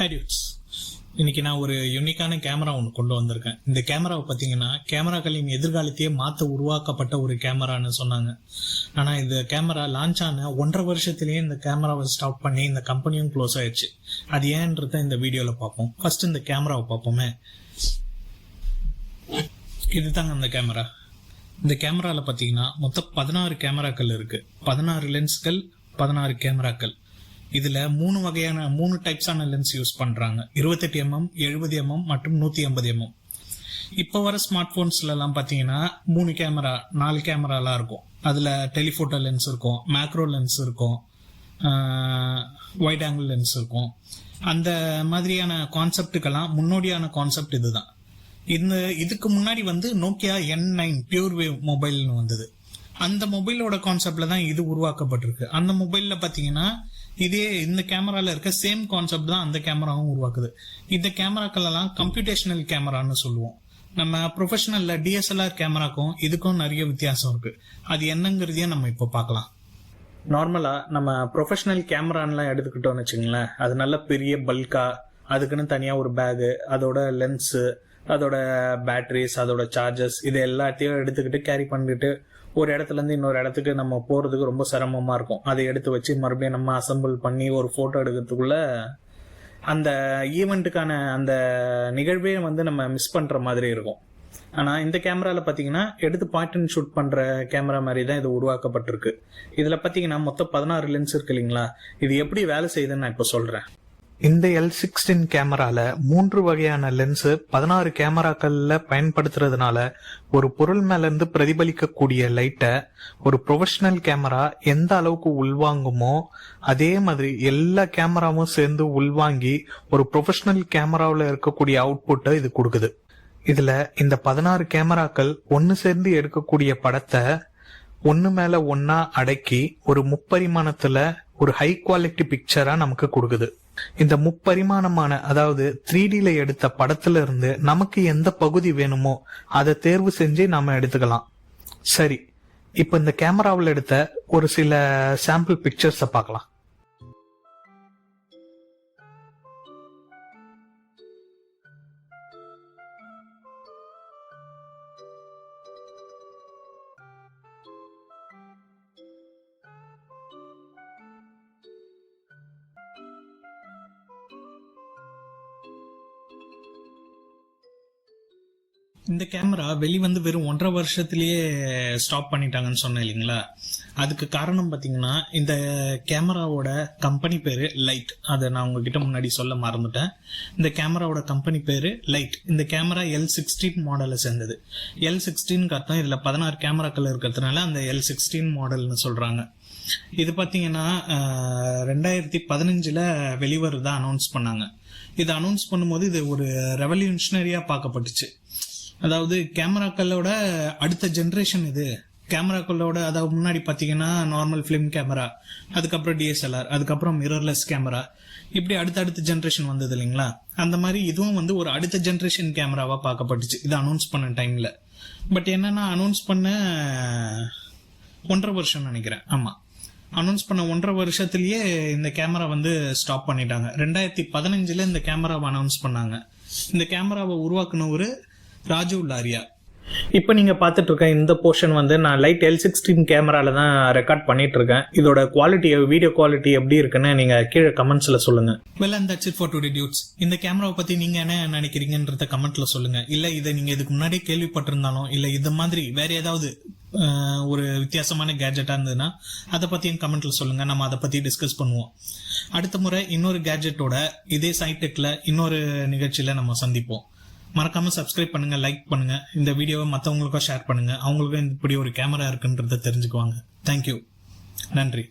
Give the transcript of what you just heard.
ஹேடியூட்ஸ் இன்னைக்கு நான் ஒரு யூனிக்கான கேமரா ஒன்று கொண்டு வந்திருக்கேன். இந்த கேமராவை பார்த்தீங்கன்னா கேமராக்களின் எதிர்காலத்தையே மாற்ற உருவாக்கப்பட்ட ஒரு கேமரான்னு சொன்னாங்க. ஆனால் இந்த கேமரா லான்ச் ஆன ஒன்றரை வருஷத்துலேயே இந்த கேமராவை ஸ்டாப் பண்ணி இந்த கம்பெனியும் க்ளோஸ் ஆயிடுச்சு. அது ஏன்றத இந்த வீடியோவில் பார்ப்போம். ஃபர்ஸ்ட் இந்த கேமராவை பார்ப்போமே. இதுதாங்க அந்த கேமரா இந்த கேமராவில் பார்த்தீங்கன்னா மொத்தம் பதினாறு கேமராக்கள் இருக்குது பதினாறு லென்ஸ்கள் பதினாறு கேமராக்கள் இதுல மூணு வகையான மூணு டைப்ஸான லென்ஸ் யூஸ் பண்றாங்க. இருபத்தெட்டு எம்எம் எழுபது எம்எம் மற்றும் நூத்தி ஐம்பது எம்எம் இப்போ வர ஸ்மார்ட் போன்ஸ்ல எல்லாம் பாத்தீங்கன்னா மூணு கேமரா நாலு கேமராலாம் இருக்கும். அதுல டெலிஃபோட்டோ லென்ஸ் இருக்கும் மேக்ரோ லென்ஸ் இருக்கும் ஒயிட் ஆங்கிள் லென்ஸ் இருக்கும். அந்த மாதிரியான கான்செப்டுக்கெல்லாம் முன்னோடியான கான்செப்ட் இதுதான். இந்த இதுக்கு முன்னாடி வந்து Nokia N nine pure wave மொபைல்னு வந்தது. அந்த மொபைலோட கான்செப்ட்ல தான் இது உருவாக்கப்பட்டிருக்கு. அந்த மொபைல்ல பாத்தீங்கன்னா இதே இந்த கேமரால இருக்க சேம் கான்செப்ட் தான் அந்த கேமராவும் உருவாக்குது. இந்த கேமராக்கள் எல்லாம் கம்ப்யூட்டேஷனல் கேமரான்னு சொல்லுவோம். நம்ம ப்ரொஃபஷனல்ல டிஎஸ்எல்ஆர் கேமராக்கும் இதுக்கும் நிறைய வித்தியாசம் இருக்கு. அது என்னங்கிறதையும் நம்ம இப்போ பார்க்கலாம். நார்மலா நம்ம ப்ரொஃபஷனல் கேமரான்லாம் எடுத்துக்கிட்டோம்னு வச்சுங்களேன் அது நல்ல பெரிய பல்கா அதுக்குன்னு தனியா ஒரு பேகு அதோட லென்ஸு அதோட பேட்டரிஸ் அதோட சார்ஜஸ் இது எல்லாத்தையும் எடுத்துக்கிட்டு கேரி பண்ணிட்டு ஒரு இடத்துல இருந்து இன்னொரு இடத்துக்கு நம்ம போறதுக்கு ரொம்ப சிரமமா இருக்கும். அதை எடுத்து வச்சு மறுபடியும் நம்ம அசம்பிள் பண்ணி ஒரு போட்டோ எடுக்கிறதுக்குள்ள அந்த ஈவெண்ட்டுக்கான அந்த நிகழ்வே வந்து நம்ம மிஸ் பண்ற மாதிரி இருக்கும். ஆனா இந்த கேமரால பாத்தீங்கன்னா எடுத்து பாயிண்ட் அண்ட் ஷூட் பண்ற கேமரா மாதிரி தான் இது உருவாக்கப்பட்டிருக்கு. இதுல பாத்தீங்கன்னா மொத்தம் பதினாறு லென்ஸ் இருக்கு இல்லைங்களா? இது எப்படி வேலை செய்யுதுன்னு நான் இப்ப சொல்றேன். இந்த எல் சிக்ஸ்டீன் கேமரால மூன்று வகையான லென்ஸ் பதினாறு கேமராக்கள்ல பயன்படுத்துறதுனால ஒரு பொருள் மேல இருந்து பிரதிபலிக்கக்கூடிய லைட்டை ஒரு ப்ரொஃபஷனல் கேமரா எந்த அளவுக்கு உள்வாங்குமோ அதே மாதிரி எல்லா கேமராவும் சேர்ந்து உள்வாங்கி ஒரு ப்ரொஃபஷனல் கேமராவில் இருக்கக்கூடிய அவுட்புட்டை இது கொடுக்குது. இதுல இந்த பதினாறு கேமராக்கள் ஒன்னு சேர்ந்து எடுக்கக்கூடிய படத்தை ஒன்று மேல ஒன்னா அடக்கி ஒரு முப்பரிமாணத்துல ஒரு ஹை குவாலிட்டி பிக்சரா நமக்கு கொடுக்குது. இந்த முப்பரிமாணமான அதாவது த்ரீ டில எடுத்த படத்துல இருந்து நமக்கு எந்த பகுதி வேணுமோ அதை தேர்வு செஞ்சு நாம எடுத்துக்கலாம். சரி. இப்ப இந்த கேமராவில் எடுத்த ஒரு சில சாம்பிள் பிக்சர்ஸை பார்க்கலாம். இந்த கேமரா வெளிவந்து வெறும் ஒன்றரை வருஷத்திலேயே ஸ்டாப் பண்ணிட்டாங்கன்னு சொன்னேன் இல்லைங்களா? அதுக்கு காரணம் பார்த்தீங்கன்னா இந்த கேமராவோட கம்பெனி பேரு லைட் அதை நான் உங்ககிட்ட முன்னாடி சொல்ல மறந்துட்டேன். இந்த கேமராவோட கம்பெனி பேரு லைட் இந்த கேமரா எல் சிக்ஸ்டீன் மாடலை சேர்ந்தது. எல் சிக்ஸ்டீன் அர்த்தம் இதுல பதினாறு கேமராக்கள் இருக்கிறதுனால அந்த எல் சிக்ஸ்டீன் மாடல்னு சொல்றாங்க. இது பார்த்தீங்கன்னா ரெண்டாயிரத்தி பதினஞ்சில் வெளிவருதான் அனௌன்ஸ் பண்ணாங்க. இது அனௌன்ஸ் பண்ணும்போது இது ஒரு ரெவல்யூஷனரியாக பார்க்கப்பட்டுச்சு. அதாவது கேமராக்களோட அடுத்த ஜென்ரேஷன் இது. கேமராக்களோட அதாவது முன்னாடி பார்த்தீங்கன்னா நார்மல் ஃபிலிம் கேமரா அதுக்கப்புறம் டிஎஸ்எல்ஆர் அதுக்கப்புறம் மிரர்லெஸ் கேமரா இப்படி அடுத்தடுத்த ஜென்ரேஷன் வந்தது இல்லைங்களா? அந்த மாதிரி இதுவும் வந்து ஒரு அடுத்த ஜென்ரேஷன் கேமராவாக பார்க்கப்பட்டுச்சு. இது அனௌன்ஸ் பண்ண டைமில் பட் என்னன்னா அனௌன்ஸ் பண்ண ஒன்றரை வருஷம் நினைக்கிறேன். ஆமாம் அனௌன்ஸ் பண்ண ஒன்றரை வருஷத்துலயே இந்த கேமரா வந்து ஸ்டாப் பண்ணிட்டாங்க. ரெண்டாயிரத்தி பதினஞ்சுல இந்த கேமராவை அனௌன்ஸ் பண்ணாங்க. இந்த கேமராவை உருவாக்குனவர் ராஜு லாரியா. இப்போ நீங்க பார்த்துட்டு இருக்க இந்த போர்ஷன் வந்து நான் லைட் எல் சிக்ஸ்டீன் கேமரால தான் ரெக்கார்ட் பண்ணிட்டு இருக்கேன். இதோட குவாலிட்டி வீடியோ குவாலிட்டி எப்படி இருக்குன்னு நீங்க கீழே கமெண்ட்ஸ்ல சொல்லுங்க. Well and that's it for today dudes இந்த கேமராவை பத்தி நீங்க என்ன நினைக்கிறீங்கன்றத கமெண்ட்ல சொல்லுங்க. இல்ல இதை நீங்க இதுக்கு முன்னாடியே கேள்விப்பட்டிருந்தாலும் இல்ல இது மாதிரி வேற ஏதாவது ஒரு வித்தியாசமான கேஜெட்டா இருந்ததுன்னா அதை பத்தியும் கமெண்ட்ல சொல்லுங்க. நம்ம அதை பத்தி டிஸ்கஸ் பண்ணுவோம். அடுத்த முறை இன்னொரு கேஜெட்டோட இதே சைடெக்ல இன்னொரு நிகழ்ச்சியில நம்ம சந்திப்போம். மறக்காம சப்ஸ்கிரைப் பண்ணுங்க லைக் பண்ணுங்க. இந்த வீடியோவை மற்றவங்களுக்கும் ஷேர் பண்ணுங்க. அவங்களுக்கும் இப்படி ஒரு கேமரா இருக்குன்றத தெரிஞ்சுக்குவாங்க. தேங்க்யூ நன்றி.